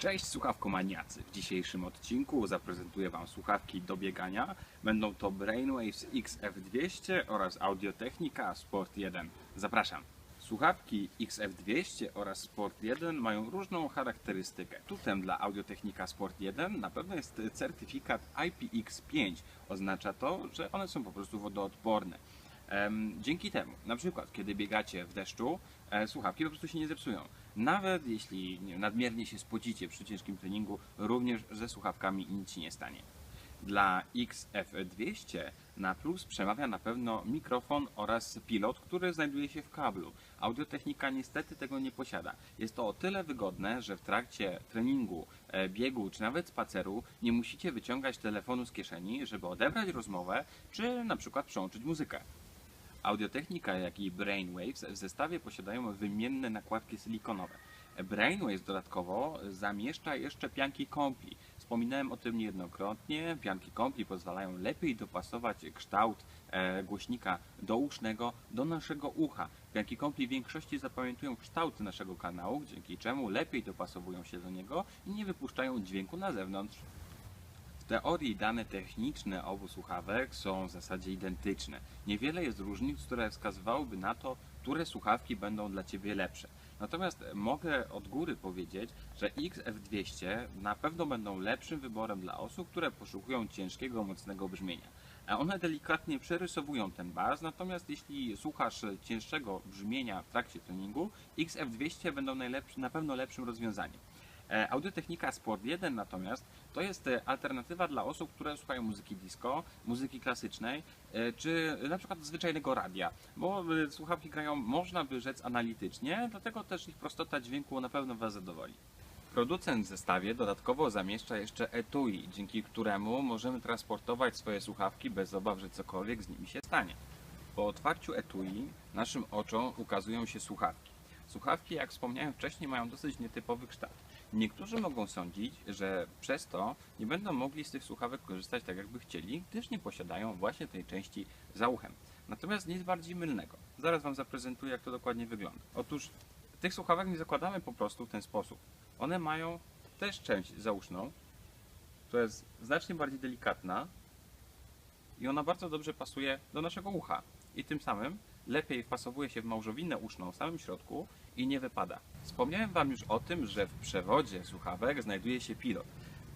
Cześć słuchawkomaniacy! W dzisiejszym odcinku zaprezentuję Wam słuchawki do biegania. Będą to Brainwaves XF200 oraz Audiotechnika Sport 1. Zapraszam! Słuchawki XF200 oraz Sport 1 mają różną charakterystykę. Tutem dla Audiotechnika Sport 1 na pewno jest certyfikat IPX5. Oznacza to, że one są po prostu wodoodporne. Dzięki temu, na przykład, kiedy biegacie w deszczu, e, słuchawki po prostu się nie zepsują. Nawet jeśli nadmiernie się spocicie przy ciężkim treningu, również ze słuchawkami nic się nie stanie. Dla XF200 na plus przemawia na pewno mikrofon oraz pilot, który znajduje się w kablu. Audiotechnika niestety tego nie posiada. Jest to o tyle wygodne, że w trakcie treningu, e, biegu czy nawet spaceru nie musicie wyciągać telefonu z kieszeni, żeby odebrać rozmowę czy na przykład przełączyć muzykę. Audiotechnika, jak i Brainwaves w zestawie posiadają wymienne nakładki silikonowe. Brainwaves dodatkowo zamieszcza jeszcze pianki kompli. Wspominałem o tym niejednokrotnie. Pianki kompli pozwalają lepiej dopasować kształt e, głośnika dousznego do naszego ucha. Pianki kompli w większości zapamiętują kształt naszego kanału, dzięki czemu lepiej dopasowują się do niego i nie wypuszczają dźwięku na zewnątrz. Teorii dane techniczne obu słuchawek są w zasadzie identyczne. Niewiele jest różnic, które wskazywałyby na to, które słuchawki będą dla Ciebie lepsze. Natomiast mogę od góry powiedzieć, że XF200 na pewno będą lepszym wyborem dla osób, które poszukują ciężkiego, mocnego brzmienia. One delikatnie przerysowują ten bas, natomiast jeśli słuchasz cięższego brzmienia w trakcie treningu, XF200 będą najlepszy, na pewno lepszym rozwiązaniem. E, Audiotechnika Sport 1 natomiast to jest e, alternatywa dla osób, które słuchają muzyki disco, muzyki klasycznej, e, czy na przykład zwyczajnego radia, bo słuchawki grają, można by rzec, analitycznie, dlatego też ich prostota dźwięku na pewno Was zadowoli. Producent w zestawie dodatkowo zamieszcza jeszcze etui, dzięki któremu możemy transportować swoje słuchawki bez obaw, że cokolwiek z nimi się stanie. Po otwarciu etui naszym oczom ukazują się słuchawki. Słuchawki, jak wspomniałem wcześniej, mają dosyć nietypowy kształt. Niektórzy mogą sądzić, że przez to nie będą mogli z tych słuchawek korzystać tak, jakby chcieli, gdyż nie posiadają właśnie tej części za uchem. Natomiast nic bardziej mylnego. Zaraz Wam zaprezentuję, jak to dokładnie wygląda. Otóż tych słuchawek nie zakładamy po prostu w ten sposób. One mają też część zauszną, która jest znacznie bardziej delikatna i ona bardzo dobrze pasuje do naszego ucha. I tym samym lepiej wpasowuje się w małżowinę uszną w samym środku i nie wypada. Wspomniałem Wam już o tym, że w przewodzie słuchawek znajduje się pilot.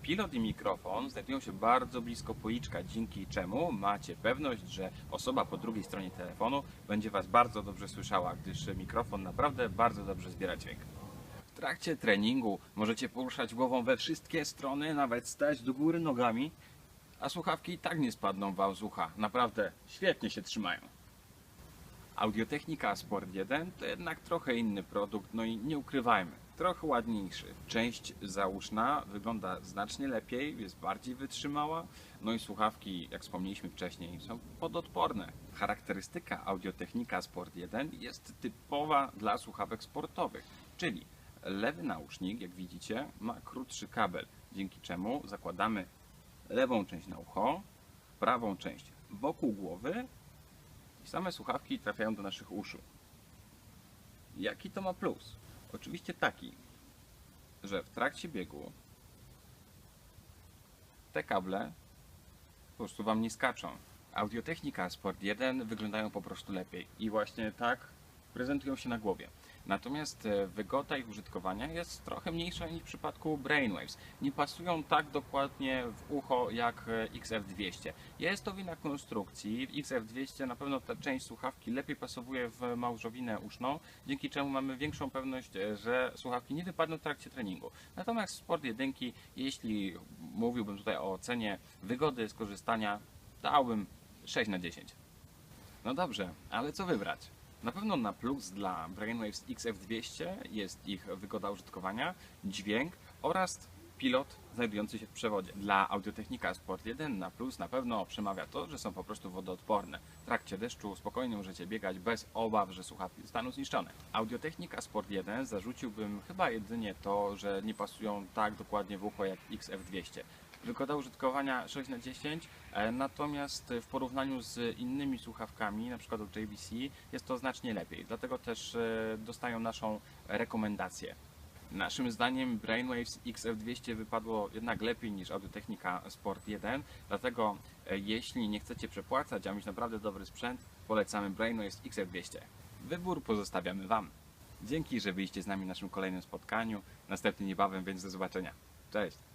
Pilot i mikrofon znajdują się bardzo blisko policzka, dzięki czemu macie pewność, że osoba po drugiej stronie telefonu będzie Was bardzo dobrze słyszała, gdyż mikrofon naprawdę bardzo dobrze zbiera dźwięk. W trakcie treningu możecie poruszać głową we wszystkie strony, nawet stać do góry nogami, a słuchawki i tak nie spadną Wam z ucha. Naprawdę świetnie się trzymają. Audiotechnika Sport 1 to jednak trochę inny produkt, no i nie ukrywajmy, trochę ładniejszy. Część zauszna wygląda znacznie lepiej, jest bardziej wytrzymała, no i słuchawki, jak wspomnieliśmy wcześniej, są pododporne. Charakterystyka Audiotechnika Sport 1 jest typowa dla słuchawek sportowych, czyli lewy nausznik, jak widzicie, ma krótszy kabel, dzięki czemu zakładamy lewą część na ucho, prawą część wokół głowy i same słuchawki trafiają do naszych uszu. Jaki to ma plus? Oczywiście taki, że w trakcie biegu te kable po prostu Wam nie skaczą. Audiotechnika Sport 1 wyglądają po prostu lepiej i właśnie tak prezentują się na głowie. Natomiast e, wygoda ich użytkowania jest trochę mniejsza niż w przypadku Brainwaves. Nie pasują tak dokładnie w ucho jak e, XF200. Jest to wina konstrukcji. W XF200 na pewno ta część słuchawki lepiej pasowuje w małżowinę uszną, dzięki czemu mamy większą pewność, e, że słuchawki nie wypadną w trakcie treningu. Natomiast Sport 1, jeśli mówiłbym tutaj o ocenie wygody skorzystania, dałbym 6 na 10. No dobrze, ale co wybrać? Na pewno na plus dla Brainwaves XF200 jest ich wygoda użytkowania, dźwięk oraz pilot znajdujący się w przewodzie. Dla Audiotechnika Sport 1 na plus na pewno przemawia to, że są po prostu wodoodporne. W trakcie deszczu spokojnie możecie biegać bez obaw, że słuchawki zostaną zniszczone. Audiotechnika Sport 1 zarzuciłbym chyba jedynie to, że nie pasują tak dokładnie w ucho jak XF200. Wygoda użytkowania 6 na 10, e, natomiast w porównaniu z innymi słuchawkami, na przykład od JVC, jest to znacznie lepiej. Dlatego też e, dostają naszą rekomendację. Naszym zdaniem Brainwaves XF200 wypadło jednak lepiej niż Audiotechnika Sport 1, dlatego e, jeśli nie chcecie przepłacać, a mieć naprawdę dobry sprzęt, polecamy Brainwaves XF200. Wybór pozostawiamy Wam. Dzięki, że byliście z nami w naszym kolejnym spotkaniu. Następny niebawem, więc do zobaczenia. Cześć!